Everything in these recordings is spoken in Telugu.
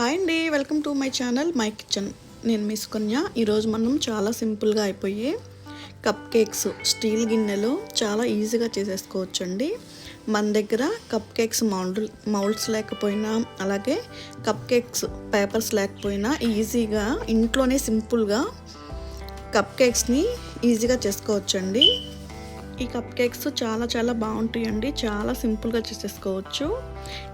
హాయ్ అండి welcome to my channel my kitchen. నేను మీ సుకన్య. ఈరోజు మనం చాలా సింపుల్గా అయిపోయే కప్ కేక్స్ స్టీల్ గిన్నెలో చాలా ఈజీగా చేసేసుకోవచ్చు అండి మన దగ్గర కప్ కేక్స్ మౌల్డ్ మౌల్డ్స్ లేకపోయినా అలాగే కప్ కేక్స్ పేపర్స్ లేకపోయినా ఈజీగా ఇంట్లోనే సింపుల్గా కప్ కేక్స్ని ఈజీగా చేసుకోవచ్చండి. ఈ కప్ కేక్స్ చాలా చాలా బాగుంటాయండి. చాలా సింపుల్గా చేసేసుకోవచ్చు.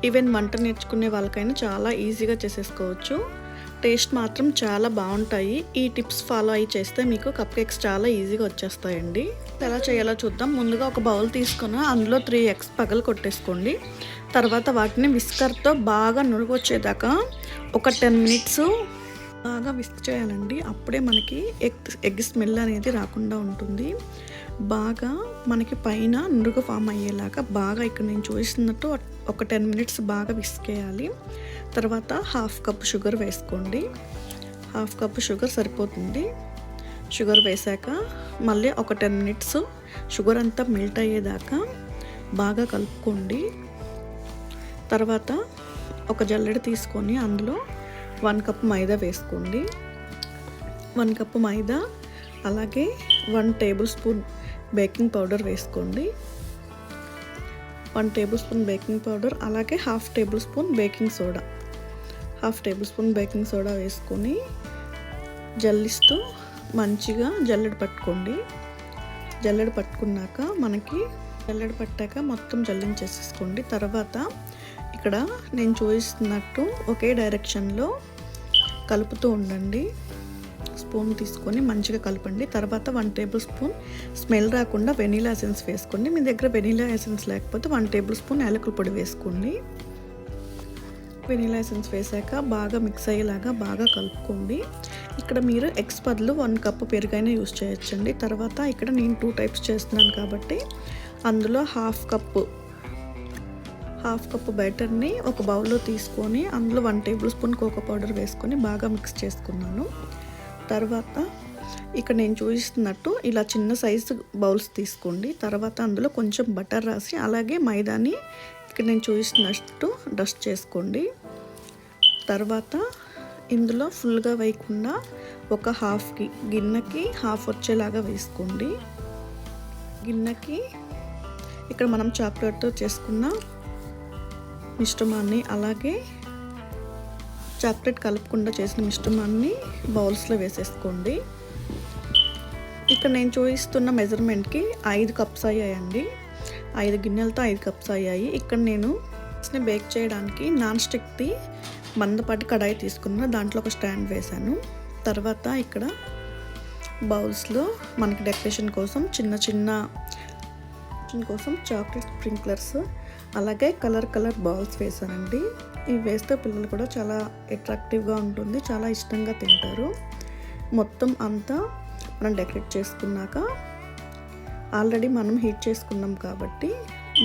ఈవెన్ వంట నేర్చుకునే వాళ్ళకైనా చాలా ఈజీగా చేసేసుకోవచ్చు. టేస్ట్ మాత్రం చాలా బాగుంటాయి. ఈ టిప్స్ ఫాలో అయ్యి చేస్తే మీకు కప్ కేక్స్ చాలా ఈజీగా వచ్చేస్తాయండి. ఎలా చేయాలో చూద్దాం. ముందుగా ఒక బౌల్ తీసుకుని అందులో త్రీ ఎగ్స్ పగలు కొట్టేసుకోండి. తర్వాత వాటిని విస్కర్తో బాగా నురుగు వచ్చేదాకా ఒక టెన్ మినిట్స్ బాగా విస్క్ చేయాలండి. అప్పుడే మనకి ఎగ్ ఎగ్ స్మెల్ అనేది రాకుండా ఉంటుంది. బాగా మనకి పైన నురుగు ఫామ్ అయ్యేలాగా బాగా ఇక్కడ నేను చూసినట్టు ఒక టెన్ మినిట్స్ బాగా విసికేయాలి. తర్వాత హాఫ్ కప్ షుగర్ వేసుకోండి. హాఫ్ కప్ షుగర్ సరిపోతుంది. షుగర్ వేసాక మళ్ళీ ఒక టెన్ మినిట్స్ షుగర్ అంతా మెల్ట్ అయ్యేదాకా బాగా కలుపుకోండి. తర్వాత ఒక జల్లెడ తీసుకొని అందులో వన్ కప్ మైదా వేసుకోండి. వన్ కప్ మైదా అలాగే one tablespoon baking powder వేసుకోండి. One tablespoon baking powder అలాగే half tablespoon baking soda. Half tablespoon baking soda వేసుకొని జల్లిస్తూ మంచిగా జల్లెడ పట్టుకోండి. జల్లెడ పట్టుకున్నాక మనకి జల్లెడ పట్టాక మొత్తం జల్లించేసేసుకోండి. తర్వాత ఇక్కడ నేను చూపిస్తున్నట్టు ఒకే డైరెక్షన్లో కలుపుతూ ఉండండి. స్పూన్ తీసుకొని మంచిగా కలపండి. తర్వాత వన్ టేబుల్ స్పూన్ స్మెల్ రాకుండా వెనీలా ఎసెన్స్ వేసుకోండి. మీ దగ్గర వెనీలా ఎసెన్స్ లేకపోతే వన్ టేబుల్ స్పూన్ యాలకుల పొడి వేసుకోండి. వెనీలా ఎసెన్స్ వేసాక బాగా మిక్స్ అయ్యేలాగా బాగా కలుపుకోండి. ఇక్కడ మీరు ఎగ్స్ బదులు వన్ కప్ పెరుగైనా యూస్ చేయొచ్చండి. తర్వాత ఇక్కడ నేను టూ టైప్స్ చేస్తున్నాను కాబట్టి అందులో హాఫ్ కప్పు హాఫ్ కప్ బ్యాటర్ని ఒక బౌల్లో తీసుకొని అందులో one tablespoon cocoa powder వేసుకొని బాగా మిక్స్ చేసుకున్నాను. తర్వాత ఇక్కడ నేను చూపిస్తున్నట్టు ఇలా చిన్న సైజు బౌల్స్ తీసుకోండి. తర్వాత అందులో కొంచెం బటర్ రాసి అలాగే మైదాని ఇక్కడ నేను చూపిస్తున్నట్టు డస్ట్ చేసుకోండి. తర్వాత ఇందులో ఫుల్గా వేయకుండా ఒక హాఫ్కి గిన్నెకి హాఫ్ వచ్చేలాగా వేసుకోండి. గిన్నెకి ఇక్కడ మనం చాక్లెట్తో చేసుకున్న మిశ్రమాన్ని అలాగే చాక్లెట్ కలుపుకుండా చేసిన మిశ్రమాన్ని బౌల్స్లో వేసేసుకోండి. ఇక్కడ నేను చూపిస్తున్న మెజర్మెంట్కి ఐదు కప్స్ అయ్యాయండి. ఐదు గిన్నెలతో ఐదు కప్స్ అయ్యాయి. ఇక్కడ నేను బేక్ చేయడానికి నాన్ స్టిక్ది మందపాటి కడాయి తీసుకున్న దాంట్లో ఒక స్టాండ్ వేశాను. తర్వాత ఇక్కడ బౌల్స్లో మనకి డెకరేషన్ కోసం చిన్న చిన్న కోసం చాక్లెట్ స్ప్రింక్లర్స్ అలాగే కలర్ కలర్ బాల్స్ వేసానండి ఇవి వేస్తే పిల్లలు కూడా చాలా అట్రాక్టివ్గా ఉంటుంది చాలా ఇష్టంగా తింటారు. మొత్తం అంతా మనం డెకరేట్ చేసుకున్నాక ఆల్రెడీ మనం హీట్ చేసుకున్నాం కాబట్టి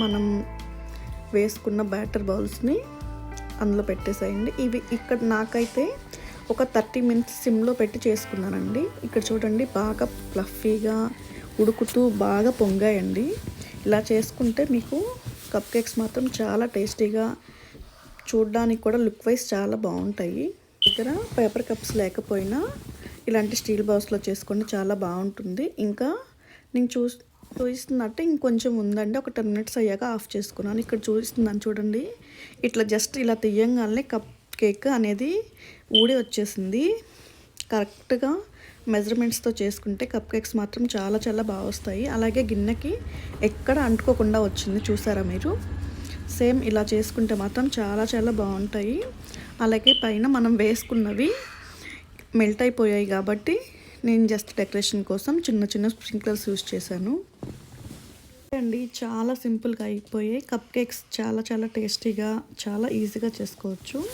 మనం వేసుకున్న బ్యాటర్ బౌల్స్ని అందులో పెట్టేసేయండి. ఇవి ఇక్కడ నాకైతే ఒక థర్టీ మినిట్స్ సిమ్లో పెట్టి చేసుకున్నానండి. ఇక్కడ చూడండి బాగా ఫ్లఫీగా ఉడుకుతూ బాగా పొంగాయండి. ఇలా చేసుకుంటే మీకు కప్ కేక్స్ మాత్రం చాలా టేస్టీగా చూడడానికి కూడా లుక్ వైజ్ చాలా బాగుంటాయి. దగ్గర పేపర్ కప్స్ లేకపోయినా ఇలాంటి స్టీల్ బాక్స్లో చేసుకోండి చాలా బాగుంటుంది. ఇంకా నేను చూ చూపిస్తున్నట్టు ఇంకొంచెం ఉందండి. ఒక టెన్ మినిట్స్ అయ్యాక ఆఫ్ చేసుకున్నాను. ఇక్కడ చూపిస్తున్నాను చూడండి. ఇట్లా జస్ట్ ఇలా తీయంగానే కప్ కేక్ అనేది ఊడి వచ్చేసింది. కరెక్ట్గా మెజర్మెంట్స్తో చేసుకుంటే కప్ కేక్స్ మాత్రం చాలా చాలా బాగా వస్తాయి. అలాగే గిన్నెకి ఎక్కడ అంటుకోకుండా వచ్చింది చూసారా మీరు? సేమ్ ఇలా చేసుకుంటే మాత్రం చాలా చాలా బాగుంటాయి. అలాగే పైన మనం వేసుకున్నవి మెల్ట్ అయిపోయాయి కాబట్టి నేను జస్ట్ డెకరేషన్ కోసం చిన్న చిన్న స్ప్రింక్లర్స్ యూజ్ చేశాను. అండి చాలా సింపుల్గా అయిపోయాయి. కప్ కేక్స్ చాలా చాలా టేస్టీగా చాలా ఈజీగా చేసుకోవచ్చు.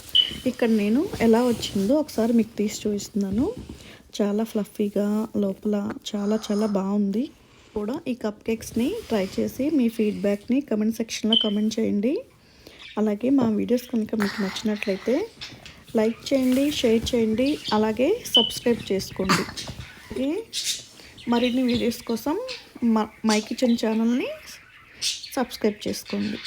ఇక్కడ నేను ఎలా వచ్చిందో ఒకసారి మీకు తీసి చూపిస్తున్నాను. చాలా ఫ్లఫీగా లోపల చాలా చాలా బాగుంది. కూడా ఈ కప్ కేక్స్ని ట్రై చేసి మీ ఫీడ్బ్యాక్ని కమెంట్ సెక్షన్లో కమెంట్ చేయండి. అలాగే మా వీడియోస్ కనుక మీకు నచ్చినట్లయితే లైక్ చేయండి షేర్ చేయండి అలాగే సబ్స్క్రైబ్ చేసుకోండి. అలాగే మరిన్ని వీడియోస్ కోసం మై కిచెన్ ఛానల్ని సబ్స్క్రైబ్ చేసుకోండి.